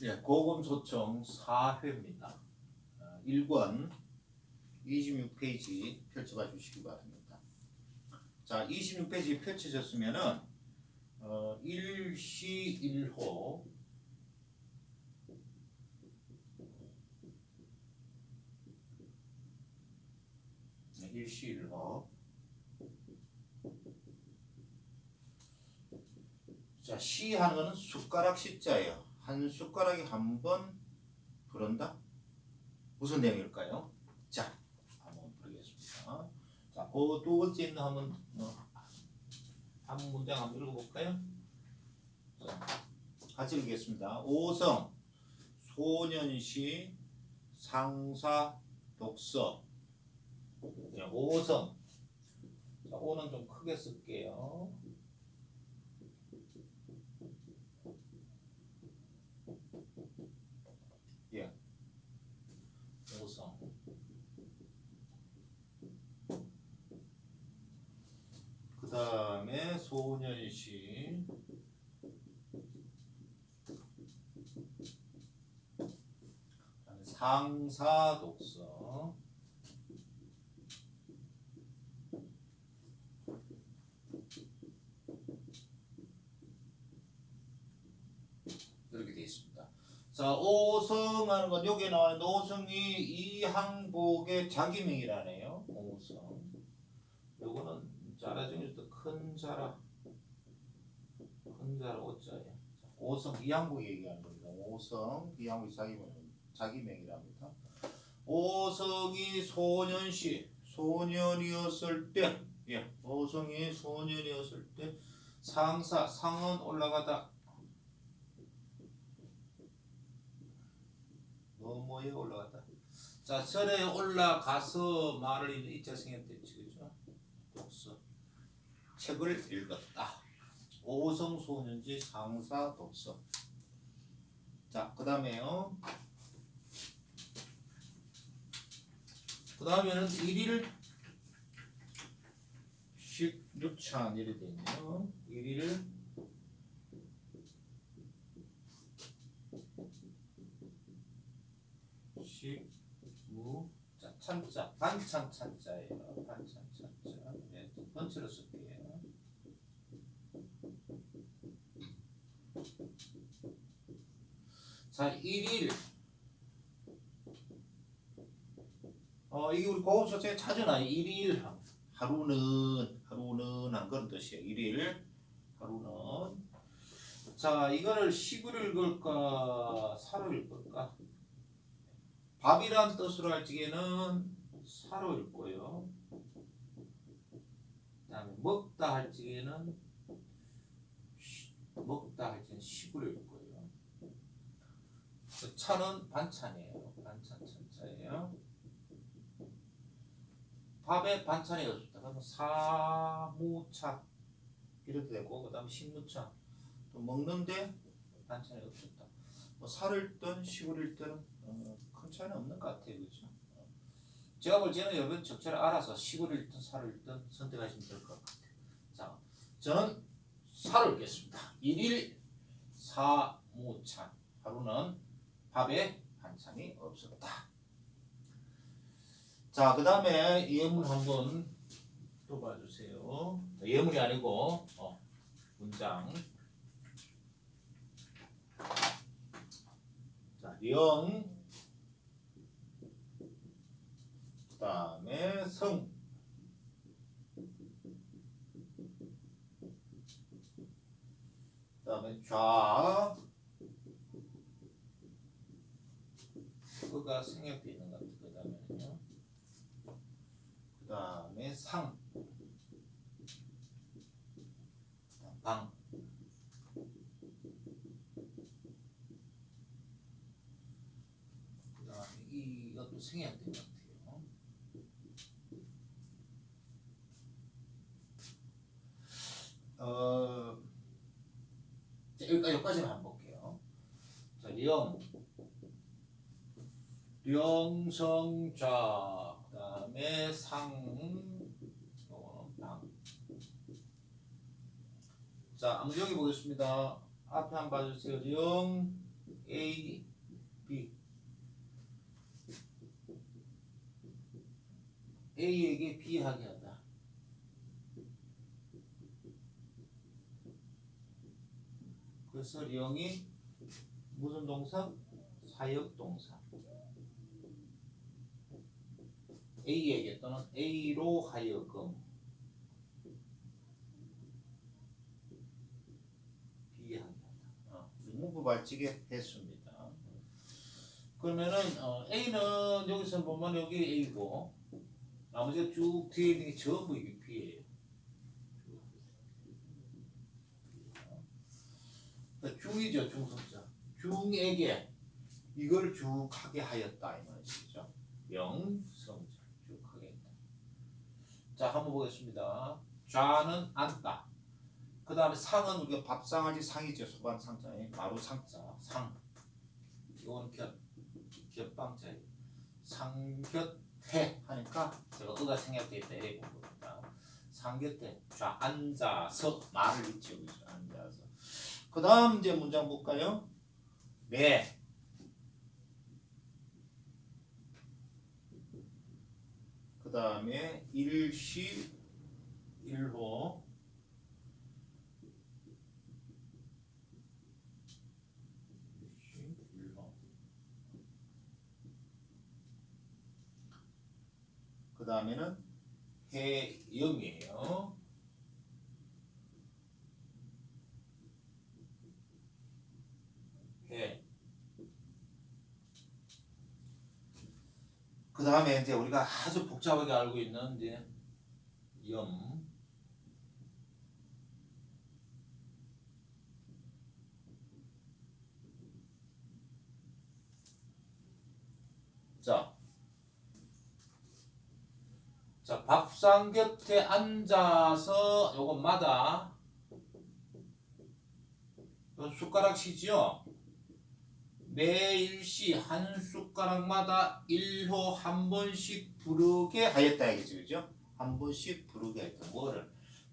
예, 고금소총 4회입니다. 1권 26페이지 펼쳐봐 주시기 바랍니다. 자, 26페이지 펼쳐졌으면은 어, 1시 1호 네, 1시 1호 자, 시 하는 거는 숟가락 시자예요. 한 숟가락에 한 번 부른다? 무슨 내용일까요? 자, 한번 부르겠습니다. 자, 그 두 번째 있는 한번 어, 한 문장 한번 읽어볼까요? 자, 같이 읽겠습니다. 오성, 소년시, 상사, 독서. 네, 오성. 자, 오는 좀 크게 쓸게요. 예. 오성. 그 다음에 소년시. 그다음에 상사 독서. 이렇게 되어 있습니다. 자, 오성하는 건 여기에 나와 있는 오성이 이 항복의 자기명이라네요. 오성. 요거는 자라 중에서도 큰 자라, 큰 자라 오자예요. 자, 오성 이항복 얘기하는 겁니다. 오성 이항복 자기명 자기명이랍니다. 오성이 소년시 소년이었을 때, 예, 오성이 소년이었을 때 상사 상은 올라가다 뭐뭐에 올라갔다. 자, 절에 올라가서 말을 그죠? 독서. 책을 읽었다. 오성 소년지 상사 독서. 자, 그 다음에요. 그 다음에는 일일 식유찬 이렇게 되네요. 일일 식무 자 찬자 반찬 찬자예요. 반찬 찬자. 네, 번째로 쓸게요. 자 일일 어 이게 우리 고급 소체에 찾아놔 일일 하루는 하루는 한 그런 뜻이에요. 일일 하루는 자 이거를 식을 읽을까 사로 읽을까? 밥이란 뜻으로 할 적에는 사로 읽고요. 그다음에 먹다 할 적에는 쉬- 먹다 할 식을 읽고요. 그 차는 반찬이에요. 반찬 찬자예요. 밥에 반찬이 없다. 그러면 사무차 이렇게 되고 그다음 식무차 또 먹는데 반찬이 없었다. 뭐 살을 든든 어, 큰 차이는 없는 것 같아요, 그렇죠? 어. 제가 볼 때는 여러분 적절히 알아서 읽든 살을 읽든 선택하시면 될 것 같아요. 자, 저는 살을 읽겠습니다. 일일 사무찬 하루는 밥에 반찬이 없었다. 자, 그 다음에 예문 한번 또 봐주세요. 예문이 아니고 어, 문장. 자, 영. 그 다음에 성. 그 다음에 좌. 그가 생략되어 있는 것 같아요. 그 다음에는요. 그 다음에 상. 방. 그 다음에 이것도 생략된 것 같아요. 어, 자, 여기까지, 여기까지만 한번 볼게요. 자, 령. 령성자, 그 다음에 상, 요거는 방. 자, 여기 보겠습니다. 앞에 한 번 봐주세요. 령, A, B. A에게 B 하게 한다. 그래서 령이 무슨 동사? 사역 동사. A에게 또는 A로 하여금 비하게 한다. 어, 문부 발칙에 했습니다. 그러면은 어, A는 여기서 보면 여기 A고 나머지가 쭉 뒤에 있는 게 전부 이게 B예요. 그러니까 중이죠 중성자. 중에게 이걸 쭉 하게 하였다 이 말이죠. 명성자 쭉 하게 했다. 자 한번 보겠습니다. 좌는 앉다. 그 다음에 상은 우리가 밥상하지 상이죠. 소반 상자에 마루 상자 상. 이거는 곁 곁방자예요. 상곁해 하니까 제가 의가 생략돼 있다 이렇게 본 겁니다. 상곁해 좌 앉아서 말을 있죠. 앉아서. 그 다음 이제 문장 볼까요? 네. 그 다음에 일시 일호 그 다음에는 해영이에요. 해. 그 다음에 이제 우리가 아주 복잡하게 알고 있는 이제 염. 자, 자 밥상 곁에 앉아서 요것마다 요 숟가락이지요. 매일시 한 숟가락마다 1호 한 번씩 부르게 하였다 이거죠. 그죠? 한 번씩 부르게 하였다. 뭐를?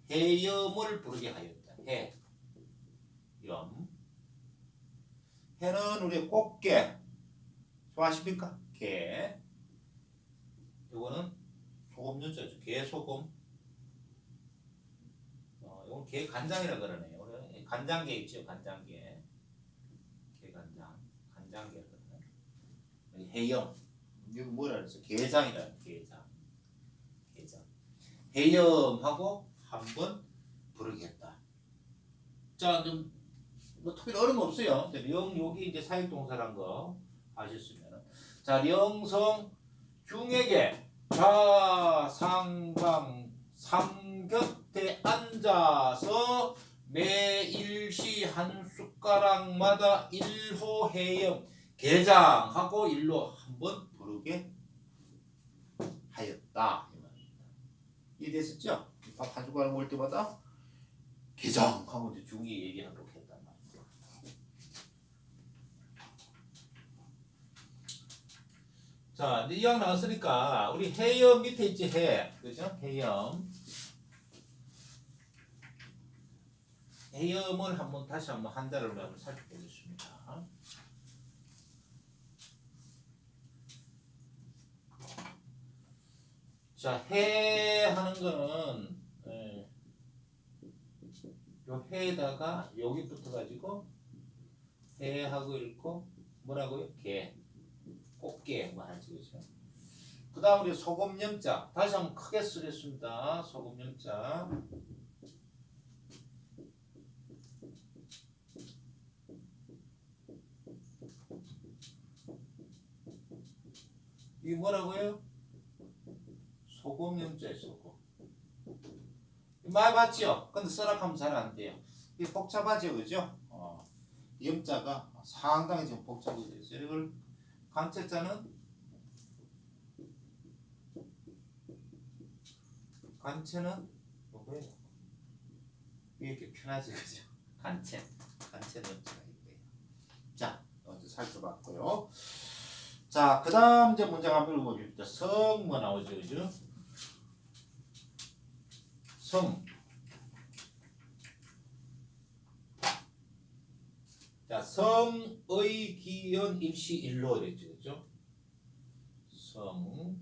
해염을 부르게 하였다. 해. 염. 해는 우리 꽃게. 좋아하십니까? 게. 요거는 소금 연자죠. 게 소금. 어, 이건 게 간장이라 그러네요. 간장게 있죠. 간장게. 간장게거든요. 여기 해영. 이거 뭐라 그랬어? 게장이라 게장. 게장. 해영하고 한번 부르겠다. 자, 좀, 뭐 특별히 어려움 없어요. 이제 령 여기 이제 사역 동사란 거 아셨으면 자, 령성 중에게 좌상방 삼곁에 앉아서 매일시 한 숟가락마다 일호 해영 개장하고 일로 한번 부르게 하였다. 이해됐었죠? 밥 한 숟가락 먹을 때마다 개장하고 이제 중이 얘기하도록 했단 말이죠. 자, 이왕 나왔으니까 우리 해염 밑에 있지 해, 그죠? 해염. 해염을 한번 다시 한번 한자를 한번 살펴보겠습니다. 자, 해 하는 거는 예, 요 해에다가 여기 붙어가지고 해하고 읽고 뭐라고요? 개, 꽃게 뭐 하지 그죠? 그 다음 우리 소금 염자 다시 한번 크게 쓰겠습니다. 소금 염자 이게 뭐라고요? 소금 염자에 소금. 많이 봤죠? 근데 써락하면 잘 안 돼요. 이게 복잡하죠, 그죠? 어. 염자가 상당히 지금 복잡이 됐어요. 이걸 간체자는 간체는 뭐고요? 이렇게 편하지, 그죠? 간체, 간체는 염자가 있고요. 자, 먼저 살펴봤고요. 자, 그 다음 이제 문장 한번 읽어봅시다. 성뭐 나오죠, 그죠? 성. 자, 성의 기현 일시 일로 이랬죠, 그죠? 성,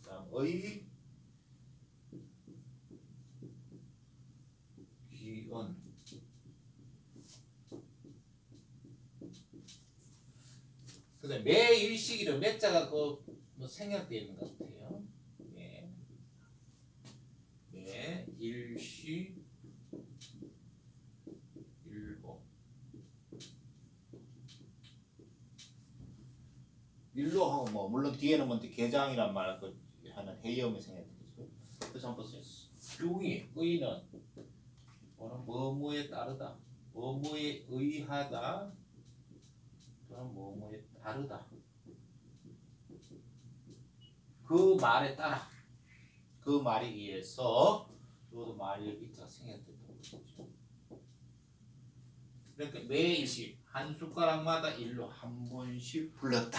그다음 의 기현 그다음 매 일시기로 몇 자가 그뭐 생략되어 있는 것 같아요. 매, 매 일보 일로 하고 뭐 물론 뒤에는 뭔데 개장이란 말을 그 하는 해이음이 생략되죠. 그래서 한번. 중이 의는 뭐뭐에 따르다, 뭐뭐에 의하다. 또는 뭐뭐에 다르다. 그 말에 따라 그 말에 의해서 저도 말이 생략됐다고 그러죠. 그러니까 매일씩 한 숟가락마다 일로 한 번씩 불렀다.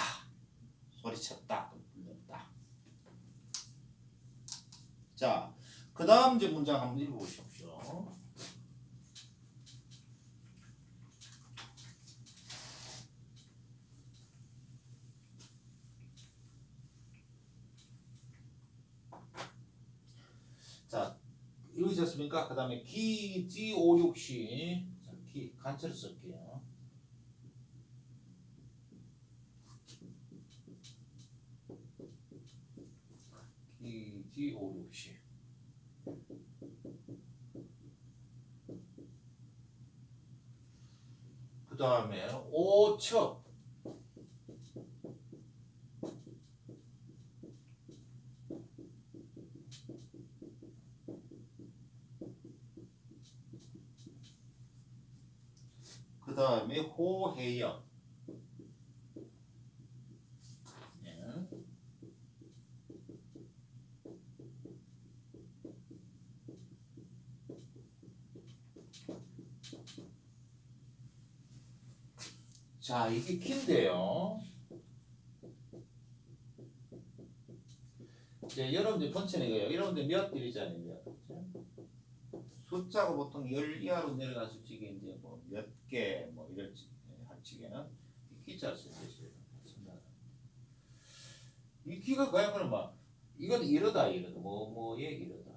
소리쳤다. 불렀다. 자, 그 다음 문장 한번 읽어보십시오. 자, 읽으셨습니까? 그 다음에 기 지 오 육 시 자, 기 간체를 쓸게요. 기 지 오 육 시 그 다음에 오첩 그 다음에 호해역 네. 자 이게 키인데요 이제 여러분들 본체는 이거예요 여러분들 몇 일이잖아요 몇? 숫자가 보통 열 이하로 내려갔을 적에 이제 뭐 몇 개 뭐 이럴 지- 할 적에는 이 기자를 쓸 것이에요. 이 기가 그냥 그럼 막 이건 이러다 이러다 뭐 뭐에 이러다.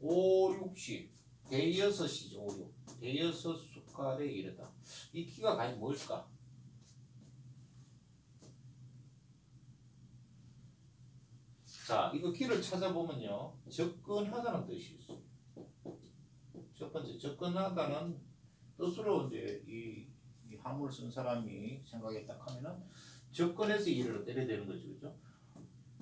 오육시 대여섯이죠 오육 대여섯 숟갈에 이르다. 이 기가 과연 뭘까? 자, 이거 기를 찾아보면요. 접근하다는 뜻이 있어요. 첫 번째, 접근하다는 뜻으로 이제 이, 이 한문을 쓴 사람이 생각에 딱 하면은 접근해서 일을 때려야 되는 거죠. 그죠?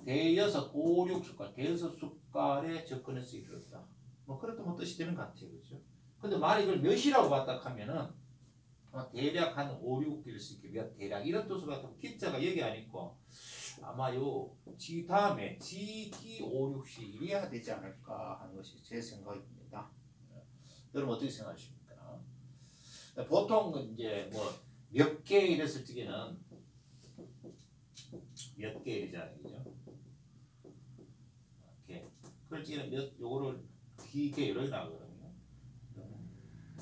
대여섯, 오륙 숟갈, 대여섯 숟갈에 접근해서 이르렀다. 뭐 그렇다 뭐 뜻이 되는 것 같아요. 그죠? 근데 만약 이걸 몇이라고 봤다 하면은 대략 한 5, 6일 수 있게 몇 대략 이런 뜻으로 같고 기자가 여기 안 있고 아마 요지 다음에 지기 5, 6시 이래야 되지 않을까 하는 것이 제 생각입니다. 여러분 어떻게 생각하십니까? 보통 이제 뭐 몇 개 이랬을 적에는 몇 개 이잖아요, 그죠? 이렇게 그럴 적에는 몇 요거를 기계 이렇게 나거든요.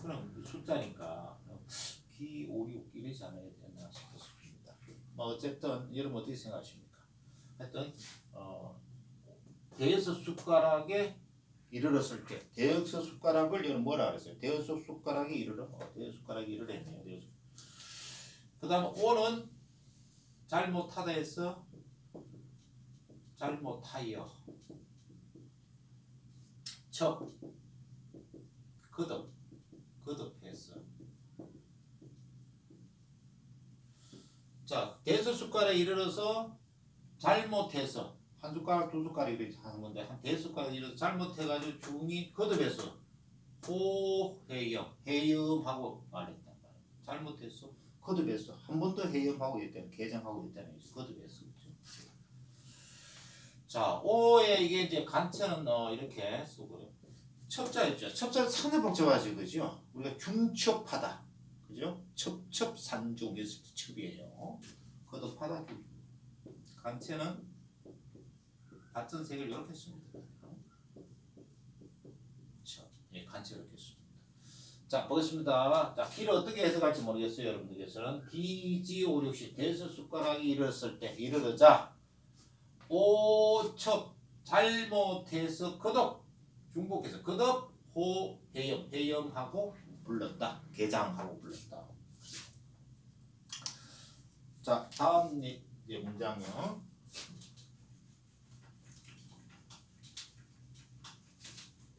그럼 숫자니까 기 5, 6 이러지 않아야 되나 싶습니다. 뭐 어쨌든 여러분 어떻게 생각하십니까? 하여튼 어, 대여섯 숟가락에 이르렀을 때 대여섯 숟가락을 여러분 뭐라 그랬어요? 대여섯 숟가락이 이르러 어, 대여섯 숟가락이 이르랬네요. 대여섯. 그다음 오는 잘못하다 해서 잘못하여 척 거듭 거듭해서 자 대여섯 숟가락에 이르러서 잘못해서 한 숟가락 두 숟가락 이렇게 하는 건데 한 대숟가락 이렇게 잘못해가지고 중이 거듭해서 호해염 해염하고 말했단 말이야 잘못해서 거듭해서 한 번 더 해염하고 있다는 개정하고 있다는 거지 거듭해서 그죠? 자 오에 이게 이제 간체는 어, 이렇게 쓰고요 첩자 있죠. 첩자는 상당히 복잡하죠 그죠? 우리가 중첩하다 그죠? 때 첩이에요. 거듭하다 간체는 같은 색을 이렇게 씁니다. 자, 단체가 없겠습니다. 자 보겠습니다. 자 기를 어떻게 해석할지 모르겠어요 여러분들께서는. 기지 오륙시 대수 숟가락이 일었을 때 이르르자 오첩 잘못해서 거덕 중복해서 거덕 호 해염. 해염하고 불렀다 개장하고 불렀다. 자 다음 문장요.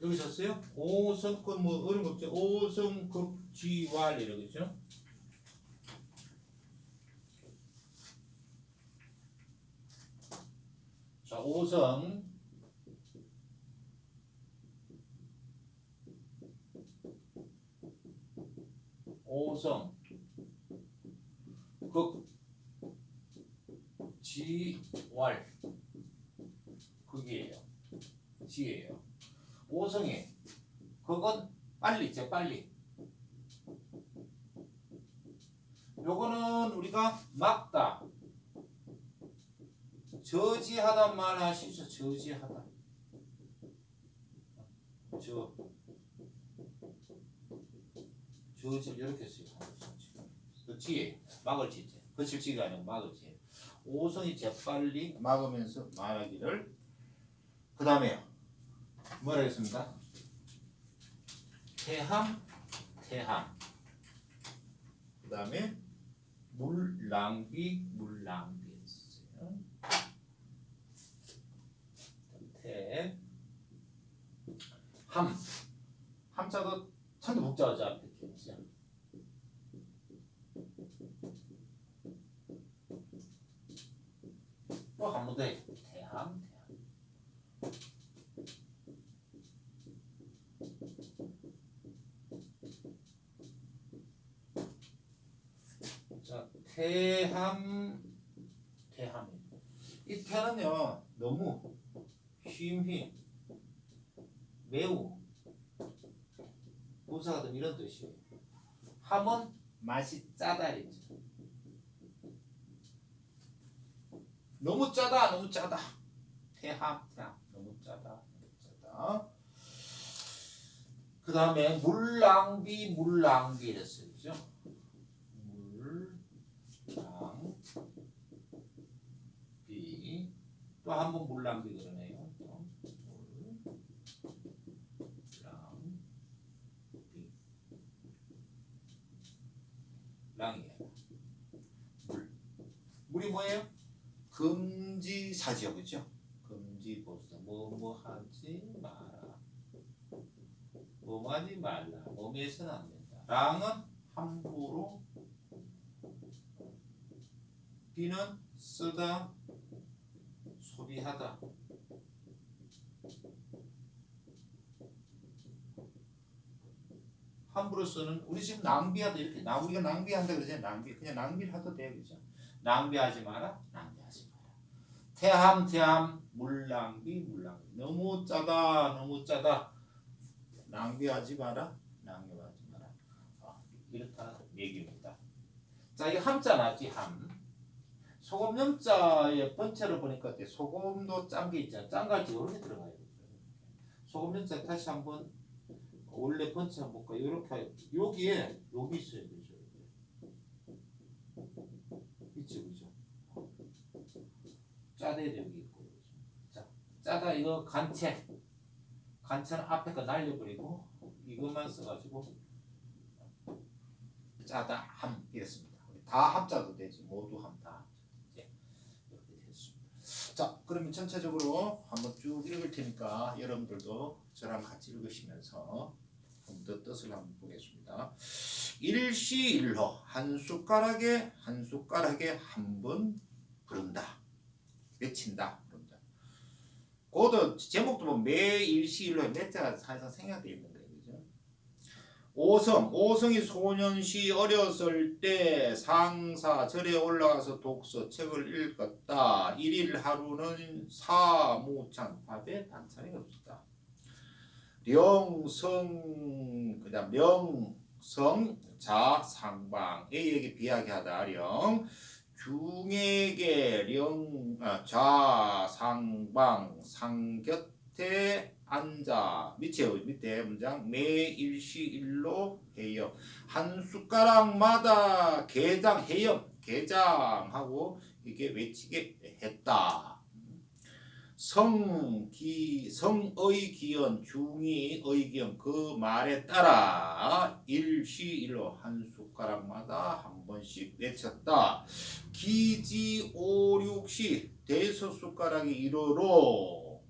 여기 썼어요? 오성급 뭐 어려운 거 없죠? 오성급지왈 이러겠죠? 자 오성 오성. 극지왈. 극이에요. 지예요. 오성이 그건 빨리 재 빨리. 요거는 우리가 막다. 저지하단 말 하시죠 저지하다. 저 저지 이렇게 써요 그 지에 막을 지제 그칠 지가 아니고 막을 지 오성이 재빨리 막으면서 말하기를 그 다음에요 뭐라 했습니다 태함 태함. 그 다음에 물 낭비 물 낭비 했어요. 태 함. 함자도 참도 복잡하죠 앞에 더 해. 태함 태함 자 태함 태함 이 태는요 너무 쉼히 매우 부사가 좀 이런 뜻이에요. 함은 맛이 짜다 이죠. 너무 짜다, 너무 짜다. 태함, 태함, 너무 짜다, 너무 짜다. 그 다음에 물낭비, 물낭비 이랬어요, 그죠? 물낭비 또 한 번 물낭비 그러네요. 또 물. 랑, 비. 랑이에요. 물. 물이 뭐예요? 금지사지요, 그죠? 금지보사. 뭐뭐 하지 마라. 뭐 하지 말라. 뭐해서는 안 된다. 랑은 함부로. 비는 쓰다, 소비하다. 함부로 쓰는 우리 지금 낭비하다 이렇게 나 우리가 낭비한다 그러잖아요 낭비 그냥 낭비를 하도 돼 그죠 낭비하지 마라 마라 태함 태함 물 낭비 물 낭비. 너무 짜다 너무 짜다. 낭비하지 마라 낭비하지 마라. 아, 이렇다 얘기입니다. 자 이 함자 나지 함. 소금 염자의 번째를 보니까 어때? 소금도 짠 게 있잖아. 짠갈지 이렇게 들어가야 돼? 소금 염자 다시 한번 원래 번째 한번 볼까? 이렇게 여기에 여기 있어야 되죠. 있죠, 그죠? 짜대 여기 있고. 자, 짜다 이거 간체. 간체는 앞에 거 날려버리고 이것만 써가지고 짜다 함 이랬습니다. 다 함자도 되지 모두 함다. 됐습니다. 자, 그러면 전체적으로 한번 쭉 읽을 테니까 여러분들도 저랑 같이 읽으시면서 좀 더 뜻을 한번 보겠습니다. 일시일로 한 숟가락에 한 숟가락에 한 번 부른다. 외친다. 부른다. 그것도 제목도 보면 매 일시일로 몇 자가 사실상 생략되어 있는 거예요. 그죠? 오성, 오성이 소년시 어렸을 때 상사 절에 올라가서 독서 책을 읽었다. 일일 하루는 사무찬 밥에 반찬이 없었다. 령성 그다음 명성 자상방 A에게 비하게 하다 령 중에게 령 아, 좌 상방 상곁 밭에 앉아 밑에 밑에 문장 매일시일로 해요. 한 숟가락마다 게장 해요. 게장하고 이게 외치게 했다. 성기 성의 기연 중의 의 기연 그 말에 따라 일시일로 한 숟가락마다 한 번씩 외쳤다. 기지 오륙시 대소 숟가락이 이르로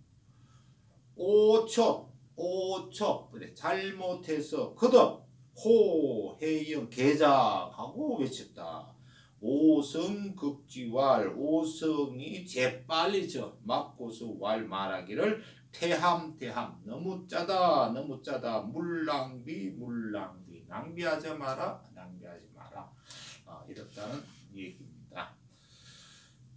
오첩 오첩 그래 잘못해서 그덕 호해영 개장하고 외쳤다. 오성급지왈 오성이 재빨리 저 맞고서 왈 말하기를 태함 태함 너무 짜다 너무 짜다 물낭비 물낭비 낭비하지 마라 낭비하지 마라. 아, 이렇다는 얘기입니다.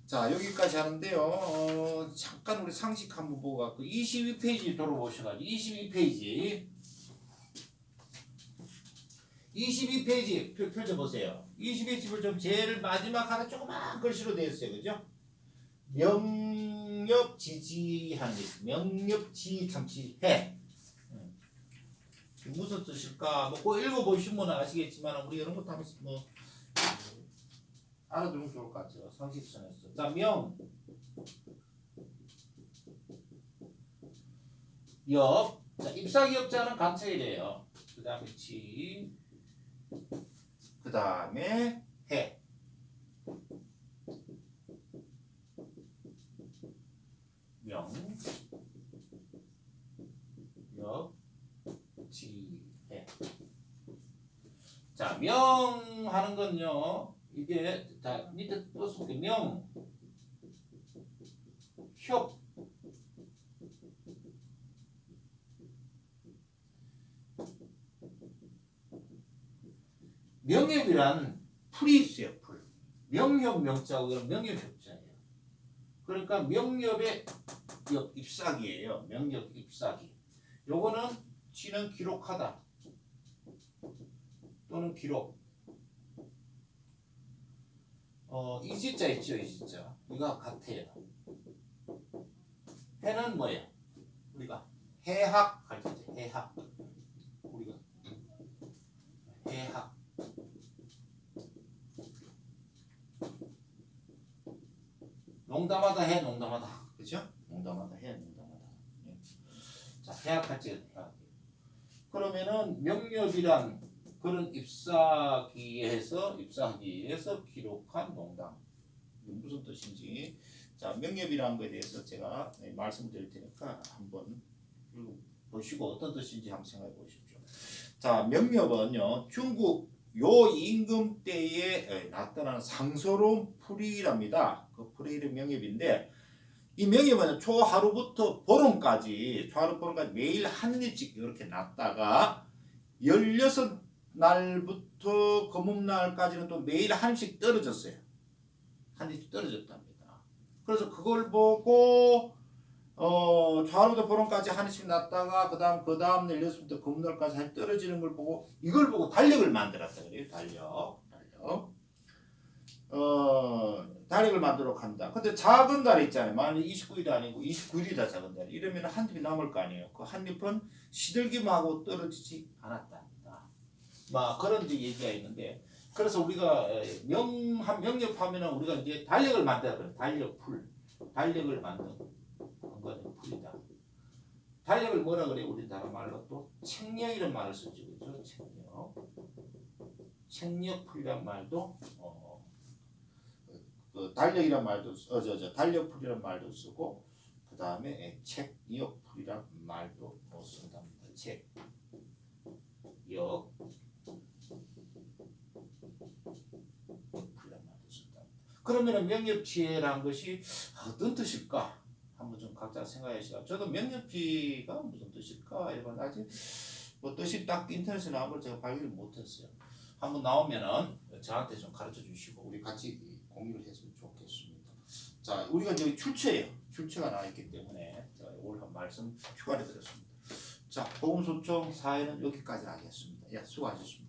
자 여기까지 하는데요. 어, 잠깐 우리 상식 한번 보고 갖고 22페이지 돌아보셔가지고 22페이지 22페이지 펼- 펼쳐보세요. 22페이지를 좀 제일 마지막 하나 조그만 글씨로 되어 있어요. 그죠? 명렵지지하는 게 있어요. 명렵지 참치해. 음. 무슨 뜻일까? 뭐꼭 읽어보시면 아시겠지만 우리 이런 것도 하면서 뭐 알아두면 좋을 것 같아요. 상식선에서. 자, 명. 엽. 자, 입사기업자는 간체이래요. 그 다음에 지. 그 다음에 해. 명. 엽. 지. 해. 자, 명 하는 건요. 이게 다 밑에 써서 명. 협. 명협이란 풀이 있어요, 풀. 명협 명자고 명협 협자예요. 그러니까 명협의 엽 잎사귀예요. 명협 잎사귀. 요거는 지는 기록하다 또는 기록. 어, 이지자 있죠, 이지자. 이거 같아요. 해는 뭐예요? 우리가 해학 할 때, 해학. 우리가 해학. 농담하다 해, 농담하다. 그죠? 농담하다 해, 농담하다. 예. 자, 해학할 때 해학. 그러면은 명렵이란 그런 입사기에서 입사기에서 기록한 농담. 무슨 뜻인지 자 명협이라는 것에 대해서 제가 네, 말씀드릴 테니까 한번 보시고 어떤 뜻인지 한번 생각해 보십시오. 자 명협은요 중국 요 임금 때에 에, 나타나는 상서로운 풀이랍니다. 그 풀이는 명협인데 이 명협은 초하루부터 보름까지 초하루 보름까지 매일 한 일씩 이렇게 났다가 16날부터 금음날까지는 또 매일 한 일씩 떨어졌어요. 한 일씩 떨어졌답니다. 그래서 그걸 보고 어 좌로부터 보름까지 한 일씩 났다가 그다음 그다음 날 여섯부터 금날까지 한 떨어지는 걸 보고 이걸 보고 달력을 만들었다 그래요. 달력. 달력. 어 달력을 만들어 간다. 근데 작은 달 있잖아요. 만약 29일이 아니고 29일이다 작은 달. 이러면 한 잎이 남을 거 아니에요. 그한 잎은 시들기만 하고 떨어지지 않았답니다. 막 그런 얘기가 있는데 그래서 우리가 명한 명렵하면은 우리가 이제 달력을 만들어 그래. 달력 풀. 달력을 만든 풀이다. 달력을 뭐라 그래? 우리 다른 말로 또 책력이라는 말을 쓰죠. 그죠? 책력. 책력 풀이란 말도 어, 그 달력이란 말도 어 저 저 달력 풀이란 말도 쓰고 그 다음에 책력 풀이란 말도 뭐 쓴답니다. 책, 역, 풀이란 말도 쓴다. 그러면은 명협지혜라는 것이 어떤 뜻일까? 한번 좀 각자 생각해 보시죠. 저도 명협지가 무슨 뜻일까? 이건 아직 뭐 뜻이 딱 인터넷에 나온 걸 제가 발견을 못했어요. 한번 나오면은 저한테 좀 가르쳐 주시고 우리 같이 공유를 했으면 좋겠습니다. 자, 우리가 이제 출처예요. 출처가 나와 있기 때문에 제가 오늘 한 말씀 추가해 드렸습니다. 자, 보험소총 사회는 여기까지 하겠습니다. 예, 수고하셨습니다.